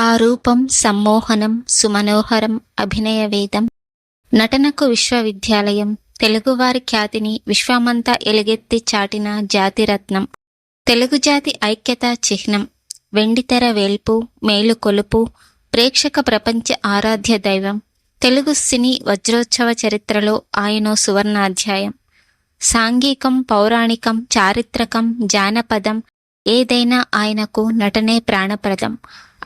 ఆ రూపం సమ్మోహనం సుమనోహరం అభినయ వేదం. నటనకు విశ్వవిద్యాలయం. తెలుగువారి ఖ్యాతిని విశ్వమంతా ఎలుగెత్తి చాటిన జాతిరత్నం తెలుగు జాతి ఐక్యత చిహ్నం. వెండితెర వేల్పు మేలు కొలుపు ప్రేక్షక ప్రపంచ ఆరాధ్య దైవం. తెలుగు సినీ వజ్రోత్సవ చరిత్రలో ఆయనో సువర్ణాధ్యాయం. సాంఘికం పౌరాణికం చారిత్రకం జానపదం ఏదైనా ఆయనకు నటనే ప్రాణప్రదం.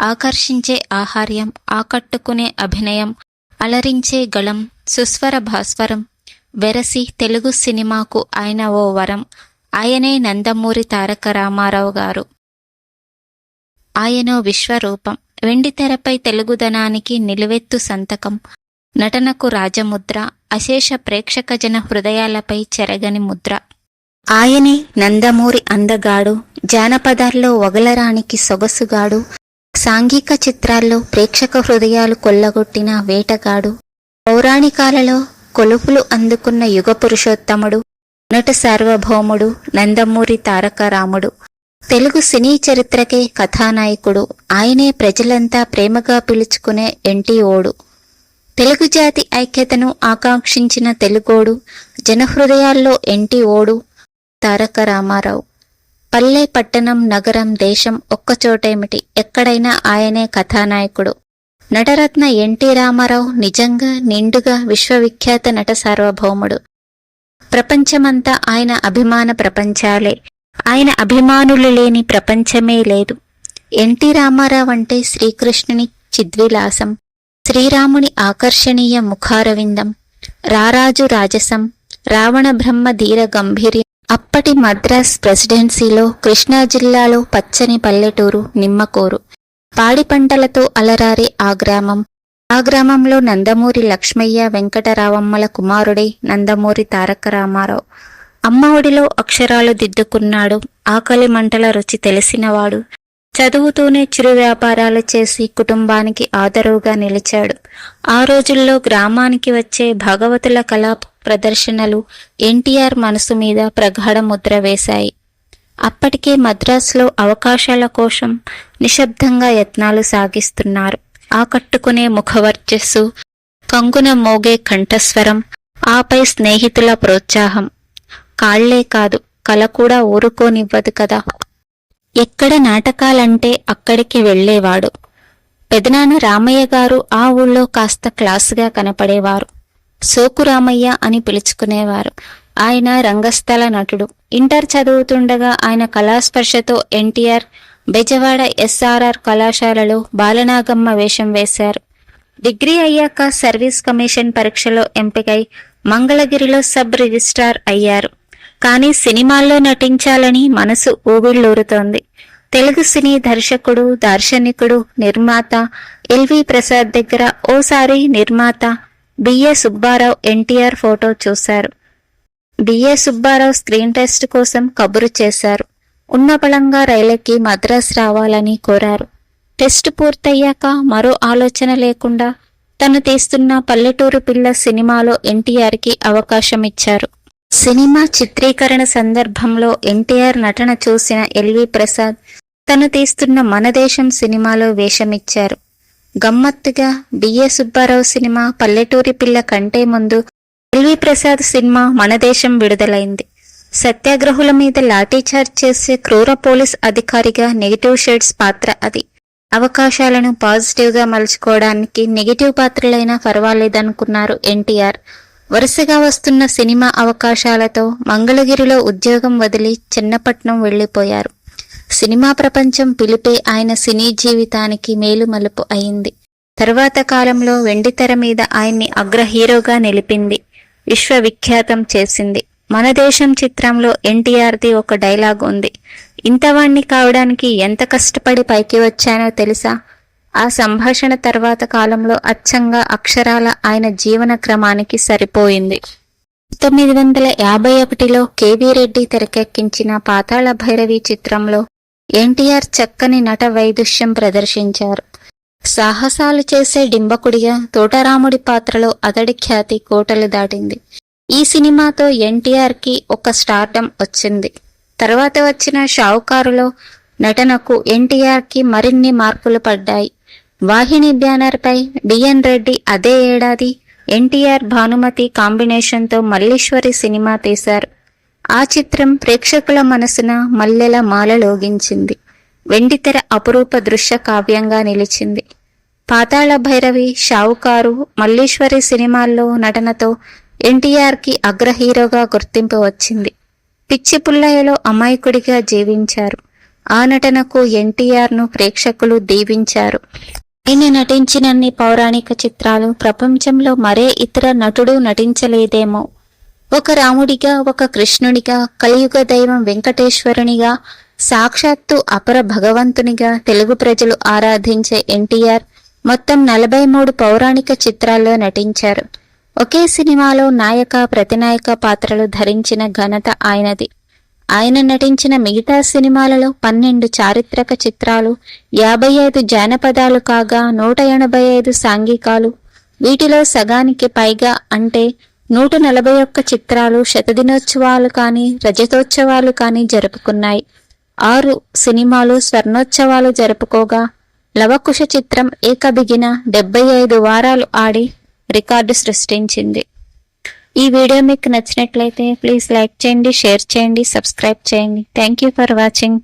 ఆకర్షించే ఆహార్యం ఆకట్టుకునే అభినయం అలరించే గళం సుస్వర భాస్వరం. వెరసి తెలుగు సినిమాకు ఆయన ఓ వరం. ఆయనే నందమూరి తారక రామారావు గారు. ఆయనో విశ్వరూపం. వెండితెరపై తెలుగుదనానికి నిలువెత్తు సంతకం. నటనకు రాజముద్ర. అశేష ప్రేక్షక జన హృదయాలపై చెరగని ముద్ర. ఆయనే నందమూరి అందగాడు. జానపదాల్లో వగలరానికి సొగసుగాడు. సాంఘిక చిత్రాల్లో ప్రేక్షక హృదయాలు కొల్లగొట్టిన వేటగాడు పౌరాణికాలలో కొలుపులు అందుకున్న యుగ పురుషోత్తముడు నట సార్వభౌముడు నందమూరి తారక రాముడు తెలుగు సినీ చరిత్రకే కథానాయకుడు. ఆయనే ప్రజలంతా ప్రేమగా పిలుచుకునే ఎన్టీఓడు. తెలుగు జాతి ఐక్యతను ఆకాంక్షించిన తెలుగోడు జనహృదయాల్లో ఎన్టీఓడు తారక రామారావు పల్లె పట్టణం నగరం దేశం ఒక్కచోటేమిటి ఎక్కడైనా ఆయనే కథానాయకుడు. నటరత్న ఎన్టీ రామారావు నిజంగా నిండుగా విశ్వవిఖ్యాత నట సార్వభౌముడు. ప్రపంచమంతా ఆయన అభిమాన ప్రపంచాలే. ఆయన అభిమానులు లేని ప్రపంచమే లేదు. ఎన్టీ రామారావు అంటే శ్రీకృష్ణుని చిద్విలాసం శ్రీరాముని ఆకర్షణీయ ముఖారవిందం రారాజు రాజసం రావణ బ్రహ్మ ధీర గంభీర్యం. అప్పటి మద్రాస్ ప్రెసిడెన్సీలో కృష్ణా జిల్లాలో పచ్చని పల్లెటూరు నిమ్మకోరు. పాడి పంటలతో అలరారే ఆ గ్రామం. ఆ గ్రామంలో నందమూరి లక్ష్మయ్య వెంకటరావమ్మల కుమారుడే నందమూరి తారక రామారావు. అమ్మ ఒడిలో అక్షరాలు దిద్దుకున్నాడు. ఆకలి మంటల రుచి తెలిసినవాడు. చదువుతూనే చిరు వ్యాపారాలు చేసి కుటుంబానికి ఆదరువుగా నిలిచాడు. ఆ రోజుల్లో గ్రామానికి వచ్చే భగవతుల కళా ప్రదర్శనలు ఎన్టీఆర్ మనసు మీద ప్రగాఢ ముద్ర వేశాయి. అప్పటికే మద్రాసులో అవకాశాల కోసం నిశ్శబ్దంగా యత్నాలు సాగిస్తున్నారు. ఆకట్టుకునే ముఖవర్చస్సు కంగున మోగే కంఠస్వరం ఆపై స్నేహితుల ప్రోత్సాహం. కాళ్ళే కాదు కల కూడా ఊరుకోనివ్వదు కదా. ఎక్కడ నాటకాలంటే అక్కడికి వెళ్ళేవాడు. పెదనాన్న రామయ్య గారు ఆ ఊళ్ళో కాస్త క్లాసుగా కనపడేవారు. సోకురామయ్య అని పిలుచుకునేవారు. ఆయన రంగస్థల నటుడు. ఇంటర్ చదువుతుండగా ఆయన కళాస్పర్శతో ఎన్టీఆర్ బెజవాడ ఎస్ఆర్ఆర్ కళాశాలలో బాలనాగమ్మ వేషం వేశారు. డిగ్రీ అయ్యాక సర్వీస్ కమిషన్ పరీక్షలో ఎంపికై మంగళగిరిలో సబ్ రిజిస్ట్రార్ అయ్యారు. కానీ సినిమాల్లో నటించాలని మనసు ఊగిళ్ళూరుతోంది. తెలుగు సినీ దర్శకుడు దార్శనికుడు నిర్మాత ఎల్వి ప్రసాద్ దగ్గర ఓసారి నిర్మాత B A Subbarao NTR photo చూశారు. B A Subbarao screen test కోసం కబురు చేశారు. ఉన్న బలంగా రైలెక్కి మద్రాస్ రావాలని కోరారు. టెస్ట్ పూర్తయ్యాక మరో ఆలోచన లేకుండా తను తీస్తున్న పల్లెటూరు పిల్ల సినిమాలో ఎన్టీఆర్కి అవకాశం ఇచ్చారు సినిమా చిత్రీకరణ సందర్భంలో ఎన్టీఆర్ నటన చూసిన ఎల్వి ప్రసాద్ తను తీస్తున్న మన దేశం సినిమాలో వేషమిచ్చారు. గమ్మత్తుగా బిఏ సుబ్బారావు సినిమా పల్లెటూరి పిల్ల కంటే ముందు ఎల్వి ప్రసాద్ సినిమా మన దేశం విడుదలైంది. సత్యాగ్రహుల మీద లాఠీచార్జ్ చేసే క్రూర పోలీస్ అధికారిగా నెగిటివ్ షేడ్స్ పాత్ర అది. అవకాశాలను పాజిటివ్గా మలుచుకోవడానికి నెగిటివ్ పాత్రలైనా పర్వాలేదనుకున్నారు ఎన్టీఆర్. వరుసగా వస్తున్న సినిమా అవకాశాలతో మంగళగిరిలో ఉద్యోగం వదిలి చిన్నపట్నం వెళ్ళిపోయారు సినిమా ప్రపంచం పిలిపే ఆయన సినీ జీవితానికి మేలుమలుపు అయింది. తర్వాత కాలంలో వెండితెర మీద ఆయన్ని అగ్ర హీరోగా నిలిపింది. విశ్వవిఖ్యాతం చేసింది. మన దేశం చిత్రంలో ఎన్టీఆర్ది ఒక డైలాగ్ ఉంది. ఇంతవాణ్ణి కావడానికి ఎంత కష్టపడి పైకి వచ్చానో తెలుసా? ఆ సంభాషణ తర్వాత కాలంలో అచ్చంగా అక్షరాల ఆయన జీవన క్రమానికి సరిపోయింది. తొమ్మిది వందల యాభై ఒకటిలో కేవీ రెడ్డి తెరకెక్కించిన పాతాళ భైరవి చిత్రంలో ఎన్టీఆర్ చక్కని నట వైదుష్యం ప్రదర్శించారు. సాహసాలు చేసే డింబకుడిగా తోటరాముడి పాత్రలో అతడి ఖ్యాతి కోటలు దాటింది. ఈ సినిమాతో ఎన్టీఆర్కి ఒక స్టార్డం వచ్చింది. తర్వాత వచ్చిన షావుకారులో నటనకు ఎన్టీఆర్కి మరిన్ని మార్పులు పడ్డాయి. వాహిని బ్యానర్పై డిఎన్ రెడ్డి అదే ఏడాది ఎన్టీఆర్ భానుమతి కాంబినేషన్తో మల్లీశ్వరి సినిమా తీశారు. ఆ చిత్రం ప్రేక్షకుల మనసున మల్లెల మాలలోగించింది వెండితెర అపురూప దృశ్య కావ్యంగా నిలిచింది. పాతాళ భైరవి షావుకారు మల్లీశ్వరి సినిమాల్లో నటనతో ఎన్టీఆర్కి అగ్ర హీరోగా గుర్తింపు వచ్చింది. పిచ్చి పుల్లయ్యలో అమాయకుడిగా జీవించారు. ఆ నటనకు ఎన్టీఆర్ను ప్రేక్షకులు దీవించారు. ఆయన నటించినన్ని పౌరాణిక చిత్రాలు ప్రపంచంలో మరే ఇతర నటుడు నటించలేదేమో. ఒక రాముడిగా ఒక కృష్ణునిగా కలియుగ దైవం వెంకటేశ్వరునిగా సాక్షాత్తు అపర భగవంతునిగా తెలుగు ప్రజలు ఆరాధించే ఎన్టీఆర్ మొత్తం నలభై మూడు పౌరాణిక చిత్రాల్లో నటించారు. ఒకే సినిమాలో నాయక ప్రతినాయక పాత్రలు ధరించిన ఘనత ఆయనది. ఆయన నటించిన మిగతా సినిమాలలో పన్నెండు చారిత్రక చిత్రాలు యాభై ఐదు జానపదాలు కాగా నూట ఎనభై ఐదు సాంఘికాలు వీటిలో సగానికి పైగా అంటే నూట నలభై ఒక్క చిత్రాలు శతదినోత్సవాలు కానీ రజతోత్సవాలు కానీ జరుపుకున్నాయి. ఆరు సినిమాలు స్వర్ణోత్సవాలు జరుపుకోగా లవకుశ చిత్రం ఏకబిగిన డెబ్బై ఐదు వారాలు ఆడి రికార్డు సృష్టించింది. ఈ వీడియో మీకు నచ్చినట్లయితే ప్లీజ్ లైక్ చేయండి షేర్ చేయండి సబ్స్క్రైబ్ చేయండి. Thank you for watching.